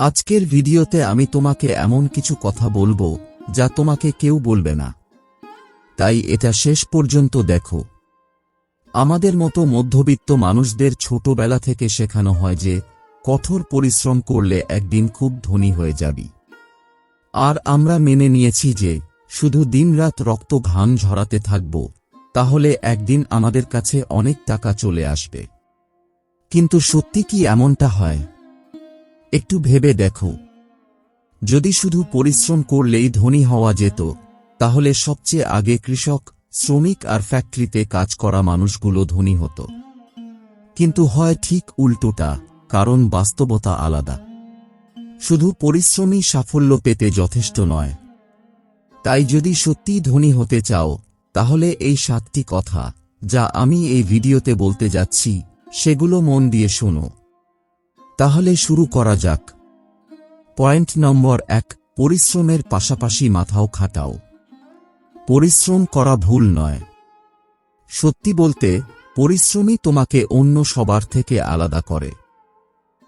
আজকের ভিডিওতে আমি তোমাকে এমন কিছু কথা বলব, যা তোমাকে কেউ বলবে না। তাই এটা শেষ পর্যন্ত দেখো। আমাদের মতো মধ্যবিত্ত মানুষদের ছোটবেলা থেকে শেখানো হয় যে, কঠোর পরিশ্রম করলে একদিন খুব ধনী হয়ে যাবি। আর আমরা মেনে নিয়েছি যে, শুধু দিনরাত রক্ত ঘাম ঝরাতে থাকব, তাহলে একদিন আমাদের কাছে অনেক টাকা চলে আসবে। কিন্তু সত্যি কি এমনটা হয়? একটু ভেবে দেখো। যদি শুধু পরিশ্রম করলেই ধনী হওয়া যেত, তাহলে সবচেয়ে আগে কৃষক, শ্রমিক আর ফ্যাক্টরিতে কাজ করা মানুষগুলো ধনী হতো। কিন্তু হয় ঠিক উল্টোটা, কারণ বাস্তবতা আলাদা। শুধু পরিশ্রমই সাফল্য পেতে যথেষ্ট নয়। তাই যদি সত্যিই ধনী হতে চাও, তাহলে এই সাতটি কথা, যা আমি এই ভিডিওতে বলতে যাচ্ছি, সেগুলো মন দিয়ে শোনো। তাহলে শুরু করা যাক। পয়েন্ট নম্বর এক, পরিশ্রমের পাশাপাশি মাথাও খাটাও। পরিশ্রম করা ভুল নয়। সত্যি বলতে, পরিশ্রমই তোমাকে অন্য সবার থেকে আলাদা করে।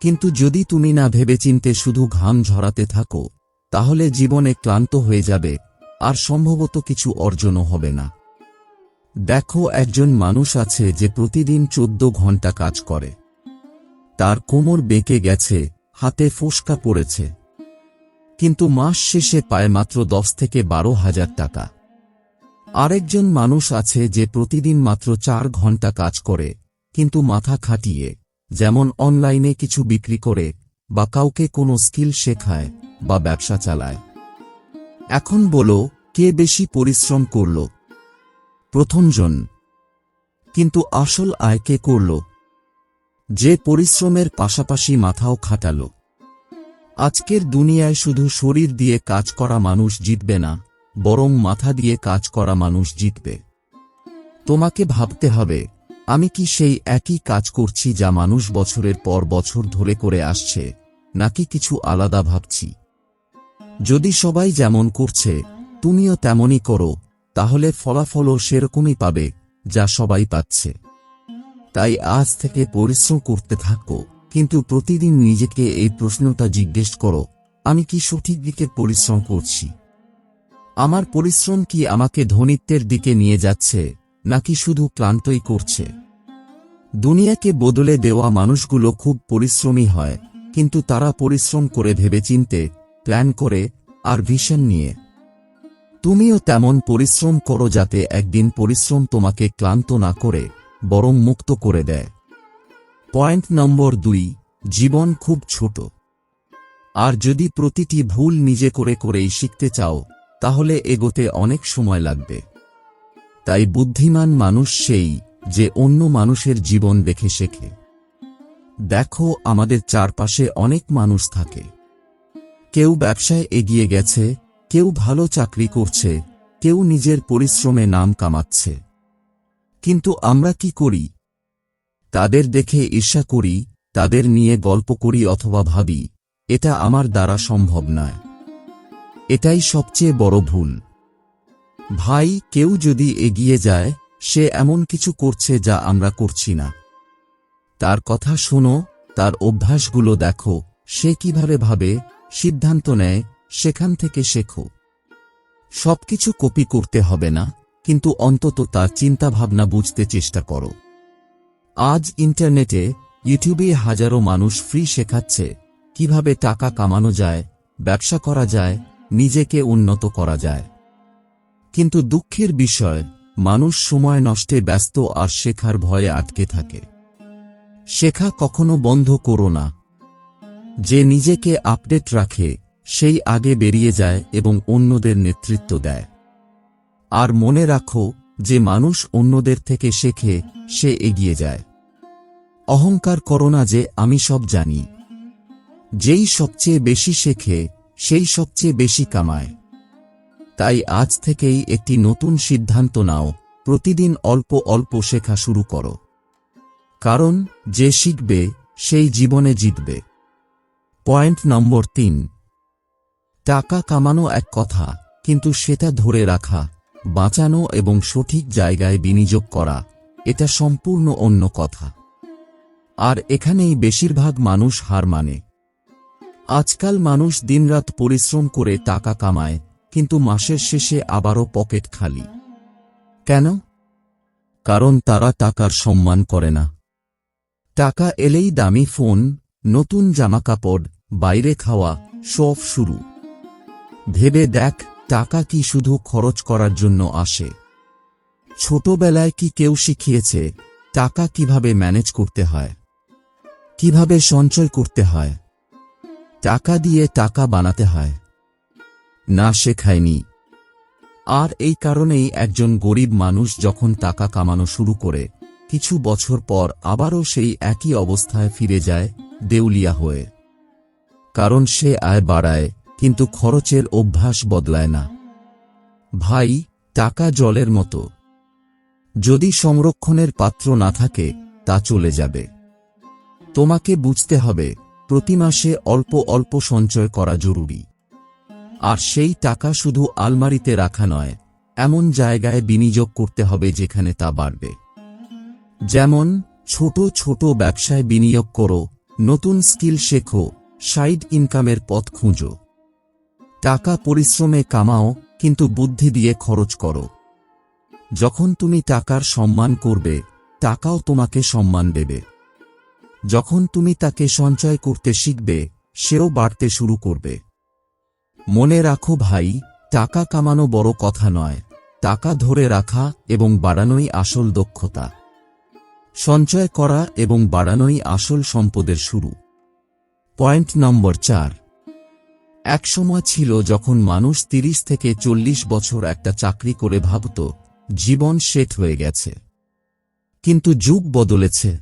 কিন্তু যদি তুমি না ভেবেচিন্তে শুধু ঘাম ঝরাতে থাকো, তাহলে জীবনে ক্লান্ত হয়ে যাবে, আর সম্ভবত কিছু অর্জনও হবে না। দেখো, একজন মানুষ আছে যে প্রতিদিন চোদ্দ ঘণ্টা কাজ করে। তার কোমর বেঁকে গেছে, হাতে ফোসকা পড়েছে। কিন্তু মাস শেষে পায় মাত্র দশ থেকে বারো হাজার টাকা। আরেকজন মানুষ আছে যে প্রতিদিন মাত্র চার ঘণ্টা কাজ করে, কিন্তু মাথা খাটিয়ে, যেমন অনলাইনে কিছু বিক্রি করে, বা কাউকে কোনো স্কিল শেখায়, বা ব্যবসা চালায়। এখন বলো, কে বেশি পরিশ্রম করল? প্রথমজন। কিন্তু আসল আয় কে করল? যে পরিশ্রমের পাশাপাশি মাথাও খাটাল। আজকের দুনিয়ায় শুধু শরীর দিয়ে কাজ করা মানুষ জিতবে না, বরং মাথা দিয়ে কাজ করা মানুষ জিতবে। তোমাকে ভাবতে হবে, আমি কি সেই একই কাজ করছি যা মানুষ বছরের পর বছর ধরে করে আসছে, নাকি কিছু আলাদা ভাবছি? যদি সবাই যেমন করছে, তুমিও তেমনই করো, তাহলে ফলাফলও সেরকমই পাবে, যা সবাই পাচ্ছে। তাই আজ থেকে পরিশ্রম করতে থাকো। কিন্তু প্রতিদিন নিজেকে এই প্রশ্নটা জিজ্ঞেস করো, আমি কি সঠিক দিকে পরিশ্রম করছি? আমার পরিশ্রম কি আমাকে ধনিত্বের দিকে নিয়ে যাচ্ছে, নাকি শুধু ক্লান্তই করছে? দুনিয়াকে বদলে দেওয়া মানুষগুলো খুব পরিশ্রমী হয়, কিন্তু তারা পরিশ্রম করে ভেবেচিন্তে, প্ল্যান করে, আর ভিশন নিয়ে। তুমিও তেমন পরিশ্রম করো যাতে একদিন পরিশ্রম তোমাকে ক্লান্ত না করে। বরং মুক্ত করে দেয়। পয়েন্ট নম্বর দুই, জীবন খুব ছোট। আর যদি প্রতিটি ভুল নিজে করে করেই শিখতে চাও, তাহলে এগোতে অনেক সময় লাগবে। তাই বুদ্ধিমান মানুষ সেই যে অন্য মানুষের জীবন দেখে শেখে। দেখো আমাদের চারপাশে অনেক মানুষ থাকে। কেউ ব্যবসায় এগিয়ে গেছে, কেউ ভালো চাকরি করছে, কেউ নিজের পরিশ্রমে নাম কামাচ্ছে। কিন্তু আমরা কি করি? তাদের দেখে ঈর্ষা করি, তাদের নিয়ে গল্প করি অথবা ভাবি, এটা আমার দ্বারা সম্ভব নয়। এটাই সবচেয়ে বড় ভুল। ভাই, কেউ যদি এগিয়ে যায়, সে এমন কিছু করছে যা আমরা করছি না। তার কথা শোনো, তার অভ্যাসগুলো দেখো, সে কীভাবে ভাবে, সিদ্ধান্ত নেয়, সেখান থেকে শেখো। সবকিছু কপি করতে হবে না। কিন্তু অন্তত তার চিন্তাভাবনা বুঝতে চেষ্টা করো। আজ ইন্টারনেটে ইউটিউবে হাজারো মানুষ ফ্রি শেখাচ্ছে কীভাবে টাকা কামানো যায়, ব্যবসা করা যায়, নিজেকে উন্নত করা যায়। কিন্তু দুঃখের বিষয়, মানুষ সময় নষ্টে ব্যস্ত আর শেখার ভয়ে আটকে থাকে। শেখা কখনো বন্ধ করো না। যে নিজেকে আপডেট রাখে, সেই আগে বেরিয়ে যায় এবং অন্যদের নেতৃত্ব দেয়। আর মনে রাখো যে মানুষ অন্যদের থেকে শেখে, সে এগিয়ে যায়। অহংকার করো না যে আমি সব জানি। যেই সবচেয়ে বেশি শেখে, সেই সবচেয়ে বেশি কামায়। তাই আজ থেকেই একটি নতুন সিদ্ধান্ত নাও, প্রতিদিন অল্প অল্প শেখা শুরু করো। কারণ যে শিখবে, সেই জীবনে জিতবে। পয়েন্ট নম্বর তিন। টাকা কামানো এক কথা, কিন্তু সেটা ধরে রাখা বাঁচানো এবং সঠিক জায়গায় বিনিয়োগ করা, এটা সম্পূর্ণ অন্য কথা। আর এখানেই বেশিরভাগ মানুষ হার মানে। আজকাল মানুষ দিনরাত পরিশ্রম করে টাকা কামায়, কিন্তু মাসের শেষে আবারও পকেট খালি। কেন? কারণ তারা টাকার সম্মান করে না। টাকা এলেই দামি ফোন, নতুন জামাকাপড়, বাইরে খাওয়া, সব শুরু। ভেবে দেখ টাকা কি শুধু খরচ করার জন্য আসে? ছোটবেলায় কি কেউ শিখিয়েছে টাকা কীভাবে ম্যানেজ করতে হয়? কীভাবে সঞ্চয় করতে হয়? টাকা দিয়ে টাকা বানাতে হয়। না শেখায়নি। আর এই কারণেই একজন গরিব মানুষ যখন টাকা কামানো শুরু করে, কিছু বছর পর আবারও সেই একই অবস্থায় ফিরে যায় দেউলিয়া হয়ে। কারণ সে আয় বাড়ায় কিন্তু খরচের অভ্যাস বদলায় না। ভাই, টাকা জলের মতো। যদি সংরক্ষণের পাত্র না থাকে, তা চলে যাবে। তোমাকে বুঝতে হবে, প্রতি মাসে অল্প অল্প সঞ্চয় করা জরুরি। আর সেই টাকা শুধু আলমারিতে রাখা নয়, এমন জায়গায় বিনিয়োগ করতে হবে যেখানে তা বাড়বে। যেমন, ছোট ছোট ব্যবসায় বিনিয়োগ করো, নতুন স্কিল শেখো, সাইড ইনকামের পথ খুঁজো। টাকা পরিশ্রমে কামাও, কিন্তু বুদ্ধি দিয়ে খরচ করো। যখন তুমি টাকার সম্মান করবে, টাকাও তোমাকে সম্মান দেবে। যখন তুমি তাকে সঞ্চয় করতে শিখবে, সেও বাড়তে শুরু করবে। মনে রাখো ভাই, টাকা কামানো বড় কথা নয়। টাকা ধরে রাখা এবং বাড়ানোই আসল দক্ষতা। সঞ্চয় করা এবং বাড়ানোই আসল সম্পদের শুরু। পয়েন্ট নম্বর চার। একসময় ছিল যখন মানুষ তিরিশ থেকে চল্লিশ বছর একটা চাকরি করে ভাবত, জীবন শেট হয়ে গেছে। কিন্তু যুগ বদলেছে।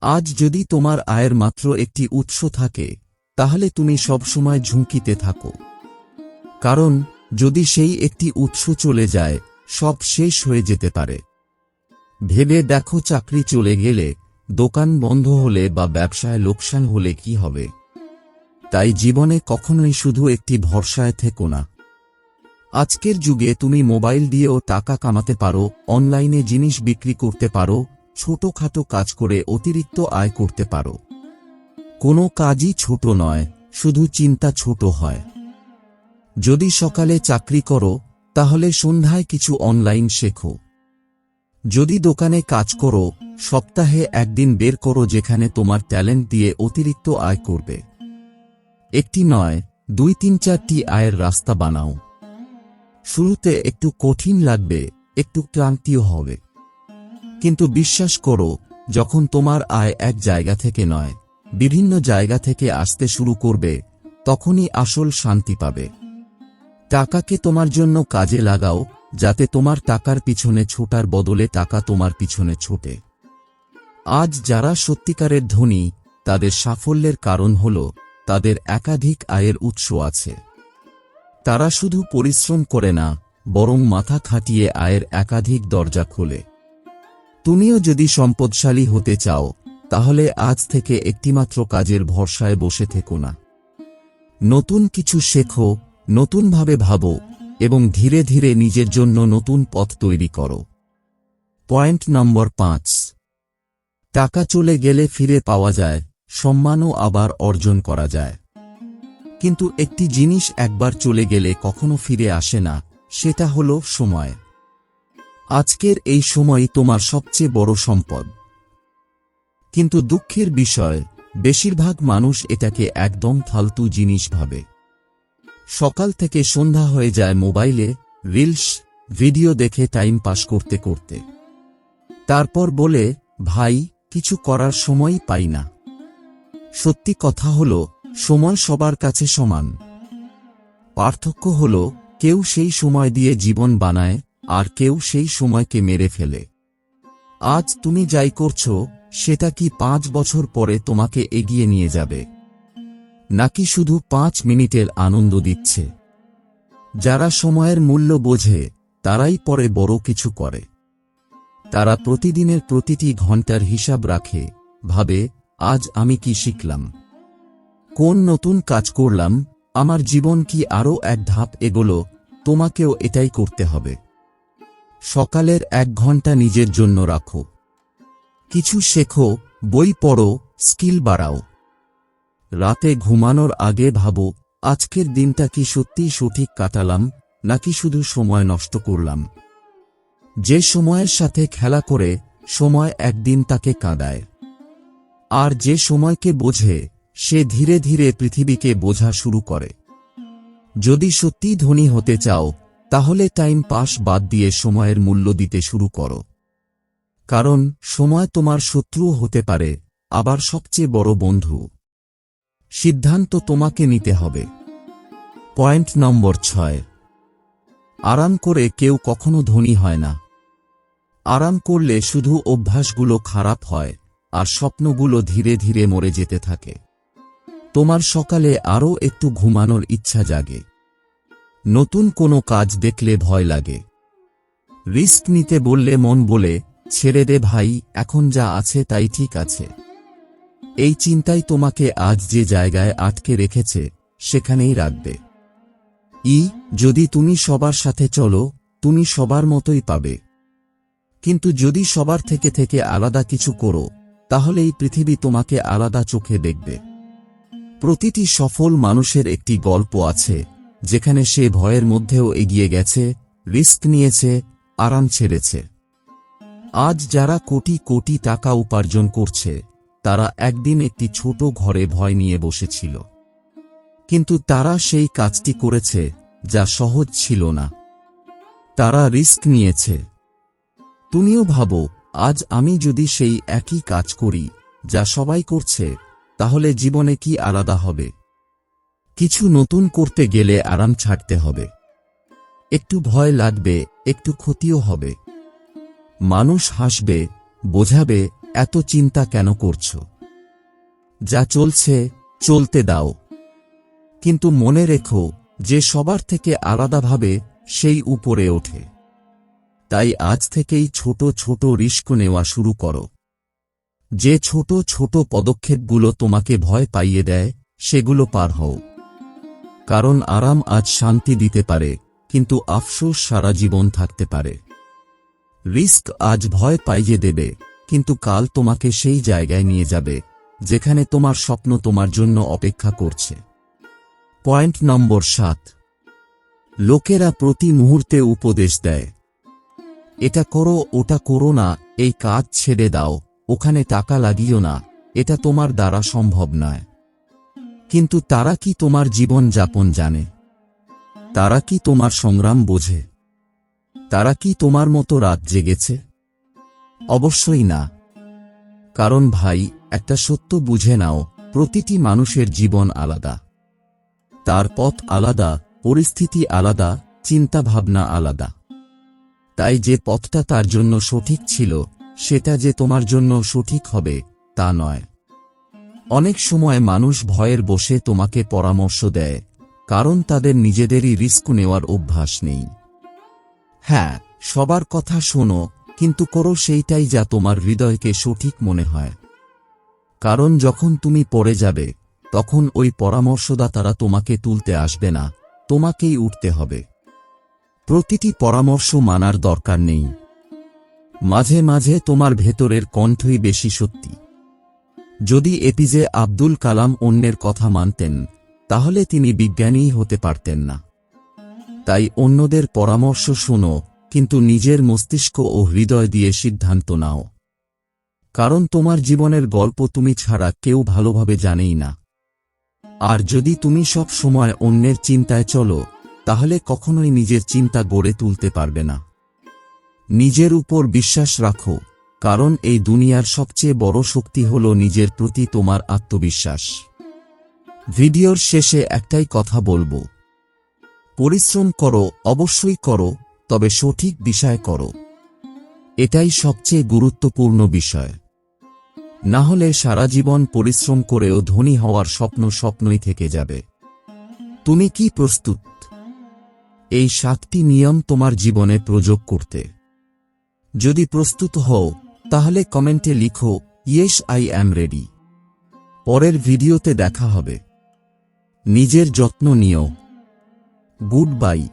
আজ যদি তোমার আয়ের মাত্র একটি উৎস থাকে, তাহলে তুমি সবসময় ঝুঁকিতে থাকো। কারণ, যদি সেই একটি উৎস চলে যায়, সব শেষ হয়ে যেতে পারে। ভেবে দেখো চাকরি চলে গেলে, দোকান বন্ধ হলে বা ব্যবসায় লোকসান হলে কি হবে? তাই জীবনে কখনোই শুধু একটি ভরসায় থেকো না। আজকের যুগে তুমি মোবাইল দিয়েও টাকা কামাতে পারো, অনলাইনে জিনিস বিক্রি করতে পারো, ছোটখাটো কাজ করে অতিরিক্ত আয় করতে পারো। কোনো কাজই ছোট নয়, শুধু চিন্তা ছোট হয়। যদি সকালে চাকরি করো, তাহলে সন্ধ্যায় কিছু অনলাইন শেখো। যদি দোকানে কাজ করো, সপ্তাহে একদিন বের করো যেখানে তোমার ট্যালেন্ট দিয়ে অতিরিক্ত আয় করবে। একটি নয়, দুই তিন চারটি আয়ের রাস্তা বানাও। শুরুতে একটু কঠিন লাগবে, একটু ক্লান্তিও হবে। কিন্তু বিশ্বাস করো, যখন তোমার আয় এক জায়গা থেকে নয়, বিভিন্ন জায়গা থেকে আসতে শুরু করবে, তখনই আসল শান্তি পাবে। টাকাকে তোমার জন্য কাজে লাগাও, যাতে তোমার টাকার পিছনে ছোটার বদলে টাকা তোমার পিছনে ছোটে। আজ যারা সত্যিকারের ধনী, তাদের সাফল্যের কারণ হল তাদের একাধিক আয়ের উৎস আছে। তারা শুধু পরিশ্রম করে না, বরং মাথা খাটিয়ে আয়ের একাধিক দরজা খোলে। তুমিও যদি সম্পদশালী হতে চাও, তাহলে আজ থেকে একটিমাত্র কাজের ভরসায় বসে থেকো না। নতুন কিছু শেখো, নতুনভাবে ভাবো, এবং ধীরে ধীরে নিজের জন্য নতুন পথ তৈরি করো। পয়েন্ট নম্বর পাঁচ। টাকা চলে গেলে ফিরে পাওয়া যায়। সম্মানও আবার অর্জন করা যায়। কিন্তু একটি জিনিস একবার চলে গেলে কখনো ফিরে আসে না, সেটা হলো সময়। আজকের এই সময় তোমার সবচেয়ে বড় সম্পদ। কিন্তু দুঃখের বিষয়, বেশিরভাগ মানুষ এটাকে একদম ফালতু জিনিস ভাবে। সকাল থেকে সন্ধ্যা হয়ে যায় মোবাইলে, রিলস, ভিডিও দেখে টাইম পাস করতে করতে। তারপর বলে, ভাই, কিছু করার সময় পাই না। সত্যি কথা হল সময় সবার কাছে সমান। পার্থক্য হল, কেউ সেই সময় দিয়ে জীবন বানায়, আর কেউ সেই সময়কে মেরে ফেলে। আজ তুমি যাই করছ, সেটা কি পাঁচ বছর পরে তোমাকে এগিয়ে নিয়ে যাবে? নাকি শুধু পাঁচ মিনিটের আনন্দ দিচ্ছে? যারা সময়ের মূল্য বোঝে, তারাই পরে বড় কিছু করে। তারা প্রতিদিনের প্রতিটি ঘণ্টার হিসাব রাখে, ভাবে আজ আমি কি শিখলাম? কোন নতুন কাজ করলাম? আমার জীবন কি আরও এক ধাপ এগোলো? তোমাকেও এটাই করতে হবে। সকালের এক ঘণ্টা নিজের জন্য রাখো। কিছু শেখো, বই পড়ো, স্কিল বাড়াও। রাতে ঘুমানোর আগে ভাবো, আজকের দিনটা কি সত্যিই সঠিক কাটালাম, নাকি শুধু সময় নষ্ট করলাম? যে সময়ের সাথে খেলা করে, সময় একদিন তাকে কাঁদায়। আর যে সময়কে বোঝে, সে ধীরে ধীরে পৃথিবীকে বোঝা শুরু করে। যদি সত্যি ধনী হতে চাও, তাহলে টাইম পাস বাদ দিয়ে সময়ের মূল্য দিতে শুরু করো। কারণ সময় তোমার শত্রুও হতে পারে, আবার সবচেয়ে বড় বন্ধু। সিদ্ধান্ত তোমাকে নিতে হবে। পয়েন্ট নম্বর ছয়। আরাম করে কেউ কখনো ধনী হয় না। আরাম করলে শুধু অভ্যাসগুলো খারাপ হয়। আর স্বপ্নগুলো ধীরে ধীরে মরে যেতে থাকে। তোমার সকালে আরও একটু ঘুমানোর ইচ্ছা জাগে। নতুন কোনো কাজ দেখলে ভয় লাগে। রিস্ক নিতে বললে মন বলে, ছেড়ে দে ভাই, এখন যা আছে তাই ঠিক আছে। এই চিন্তাই তোমাকে আজ যে জায়গায় আটকে রেখেছে, সেখানেই রাখবে। ই, যদি তুমি সবার সাথে চলো, তুমি সবার মতোই পাবে। কিন্তু যদি সবার থেকে থেকে আলাদা কিছু করো তাহলে এই পৃথিবী তোমাকে আলাদা চোখে দেখবে। প্রতিটি সফল মানুষের একটি গল্প আছে, যেখানে সে ভয়ের মধ্যেও এগিয়ে গেছে, রিস্ক নিয়েছে, আরাম ছেড়েছে। আজ যারা কোটি কোটি টাকা উপার্জন করছে, তারা একদিন একটি ছোট ঘরে ভয় নিয়ে বসেছিল। কিন্তু তারা সেই কাজটি করেছে, যা সহজ ছিল না। তারা রিস্ক নিয়েছে। তুমিও ভাবো আজ আমি যদি সেই একই কাজ করি, যা সবাই করছে, তাহলে জীবনে কি আলাদা হবে? কিছু নতুন করতে গেলে আরাম ছাড়তে হবে। একটু ভয় লাগবে, একটু ক্ষতিও হবে। মানুষ হাসবে, বোঝাবে, এত চিন্তা কেন করছ? যা চলছে, চলতে দাও। কিন্তু মনে রেখো, যে সবার থেকে আলাদাভাবে, সেই উপরে ওঠে। তাই আজ থেকেই ছোট ছোট রিস্ক নেওয়া শুরু করো। যে ছোট ছোট পদক্ষেপগুলো তোমাকে ভয় পাইয়ে দেয়, সেগুলো পার হও। কারণ আরাম আজ শান্তি দিতে পারে, কিন্তু আফসোস সারা জীবন থাকতে পারে। রিস্ক আজ ভয় পাইয়ে দেবে, কিন্তু কাল তোমাকে সেই জায়গায় নিয়ে যাবে, যেখানে তোমার স্বপ্ন তোমার জন্য অপেক্ষা করছে। পয়েন্ট নম্বর সাত। লোকেরা প্রতি মুহূর্তে উপদেশ দেয়। এটা করো, ওটা করো না, এই কাজ ছেড়ে দাও, ওখানে টাকা লাগিও না, এটা তোমার দ্বারা সম্ভব নয়। কিন্তু তারা কি তোমার জীবন যাপন জানে? তারা কি তোমার সংগ্রাম বোঝে? তারা কি তোমার মতো রাত জেগেছে? অবশ্যই না। কারণ ভাই, একটা সত্য বুঝে নাও, প্রতিটি মানুষের জীবন আলাদা। তার পথ আলাদা, পরিস্থিতি আলাদা, চিন্তাভাবনা আলাদা। তাই যে পথটা তার জন্য সঠিক ছিল, সেটা যে তোমার জন্য সঠিক হবে, তা নয়। অনেক সময় মানুষ ভয়ের বসে তোমাকে পরামর্শ দেয়, কারণ তাদের নিজেদেরই রিস্ক নেওয়ার অভ্যাস নেই। হ্যাঁ সবার কথা শোনো, কিন্তু করো সেইটাই যা তোমার হৃদয়কে সঠিক মনে হয়। কারণ যখন তুমি পড়ে যাবে, তখন ওই পরামর্শদাতারা তোমাকে তুলতে আসবে না, তোমাকেই উঠতে হবে। প্রতিটি পরামর্শ মানার দরকার নেই। মাঝে মাঝে তোমার ভেতরের কণ্ঠই বেশি সত্যি। যদি এপিজে আব্দুল কালাম অন্যের কথা মানতেন, তাহলে তিনি বিজ্ঞানীই হতে পারতেন না। তাই অন্যদের পরামর্শ শোনো, কিন্তু নিজের মস্তিষ্ক ও হৃদয় দিয়ে সিদ্ধান্ত নাও। কারণ তোমার জীবনের গল্প তুমি ছাড়া কেউ ভালোভাবে জানেই না। আর যদি তুমি সব সময় অন্যের চিন্তায় চলো তাহলে কখনোই নিজের চিন্তা গড়ে তুলতে পারবে না। নিজের উপর বিশ্বাস রাখো, কারণ এই দুনিয়ার সবচেয়ে বড় শক্তি হল নিজের প্রতি তোমার আত্মবিশ্বাস। ভিডিওর শেষে একটাই কথা বলব। পরিশ্রম করো, অবশ্যই করো, তবে সঠিক বিষয় করো। এটাই সবচেয়ে গুরুত্বপূর্ণ বিষয়। না হলে সারা জীবন পরিশ্রম করেও ধনী হওয়ার স্বপ্ন স্বপ্নই থেকে যাবে। তুমি কি প্রস্তুত? এই সাতটি নিয়ম তোমার জীবনে প্রযোগ করতে। যদি প্রস্তুত হও, তাহলে কমেন্টে লিখো ইয়েস আই অ্যাম রেডি। পরের ভিডিওতে দেখা হবে। নিজের যত্ন নিও। Good bye.